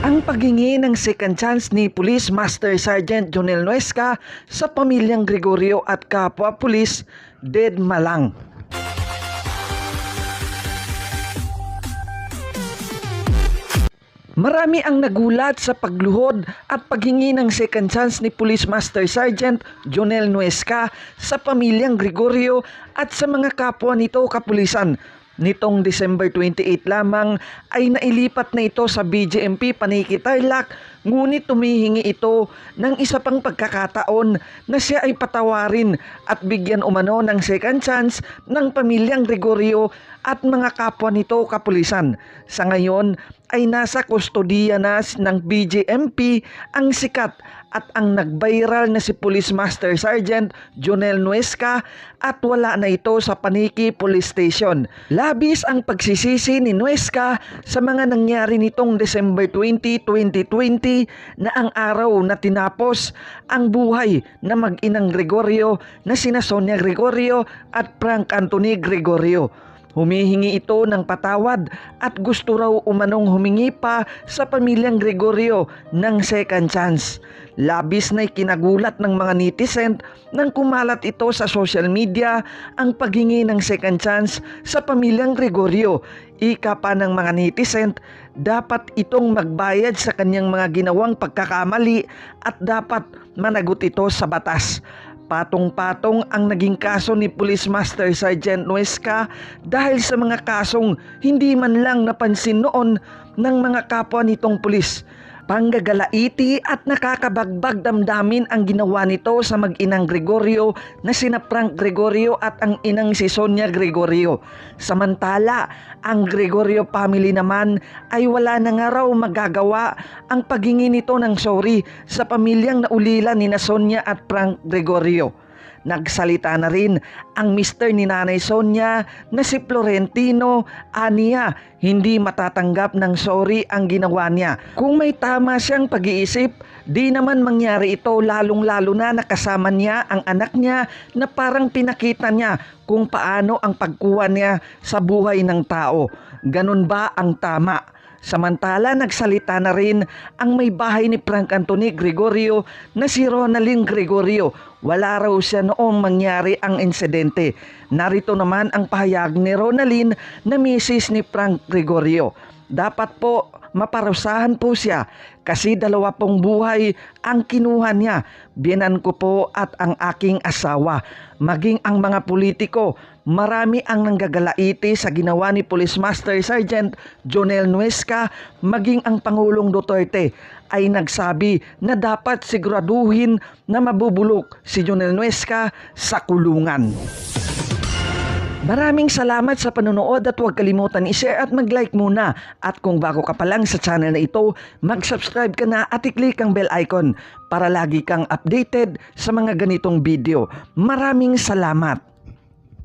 Ang paghingi ng second chance ni Police Master Sergeant Jonel Nuesca sa pamilyang Gregorio at kapwa pulis dead malang. Marami ang nagulat sa pagluhod at paghingi ng second chance ni Police Master Sergeant Jonel Nuesca sa pamilyang Gregorio at sa mga kapwa nito kapulisan. Nitong December 28 lamang ay nailipat na ito sa BJMP Paniki Tarlac ngunit tumihingi ito ng isa pang pagkakataon na siya ay patawarin at bigyan umano ng second chance ng pamilyang Gregorio at mga kapwa nito kapulisan. Sa ngayon ay nasa kustodiya na ng BJMP ang sikat at ang nag-viral na si Police Master Sergeant Jonel Nuesca at wala na ito sa Paniki Police Station. Labis ang pagsisisi ni Nuesca sa mga nangyari nitong December 20, 2020 na ang araw na tinapos ang buhay na mag-inang Gregorio na sina Sonia Gregorio at Frank Anthony Gregorio. Humihingi ito ng patawad at gusto raw umanong humingi pa sa pamilyang Gregorio ng second chance. Labis na kinagulat ng mga netizen nang kumalat ito sa social media ang paghingi ng second chance sa pamilyang Gregorio. Ika pa ng mga netizen, dapat itong magbayad sa kanyang mga ginawang pagkakamali at dapat managot ito sa batas. Patong-patong ang naging kaso ni Police Master Sergeant Nuesca dahil sa mga kasong hindi man lang napansin noon ng mga kapwa nitong pulis. Panggagalaiti at nakakabagbag damdamin ang ginawa nito sa mag-inang Gregorio na sina Frank Gregorio at ang inang si Sonia Gregorio. Samantala, ang Gregorio family naman ay wala na nga raw magagawa ang paghingi nito ng sorry sa pamilyang naulila ni na Sonia at Frank Gregorio. Nagsalita na rin ang mister ni Nanay Sonia na si Florentino Ania hindi matatanggap ng sorry ang ginawa niya. Kung may tama siyang pag-iisip, di naman mangyari ito lalong-lalo na nakasama niya ang anak niya na parang pinakita niya kung paano ang pagkuha niya sa buhay ng tao. Ganun ba ang tama? Samantala, nagsalita na rin ang may bahay ni Frank Anthony Gregorio na si Ronaldin Gregorio. Wala raw siya noong mangyari ang insidente. Narito naman ang pahayag ni Ronaldin na misis ni Frank Gregorio. Dapat po maparusahan po siya kasi dalawa pong buhay ang kinuha niya. Biyanan ko po at ang aking asawa. Maging ang mga politiko, marami ang nanggagalaiti sa ginawa ni Police Master Sergeant Jonel Nuesca maging ang Pangulong Duterte ay nagsabi na dapat siguraduhin na mabubulok si Jonel Nuesca sa kulungan. Maraming salamat sa panonood at huwag kalimutan i-share at mag-like muna. At kung bago ka pa lang sa channel na ito, mag-subscribe ka na at i-click ang bell icon para lagi kang updated sa mga ganitong video. Maraming salamat!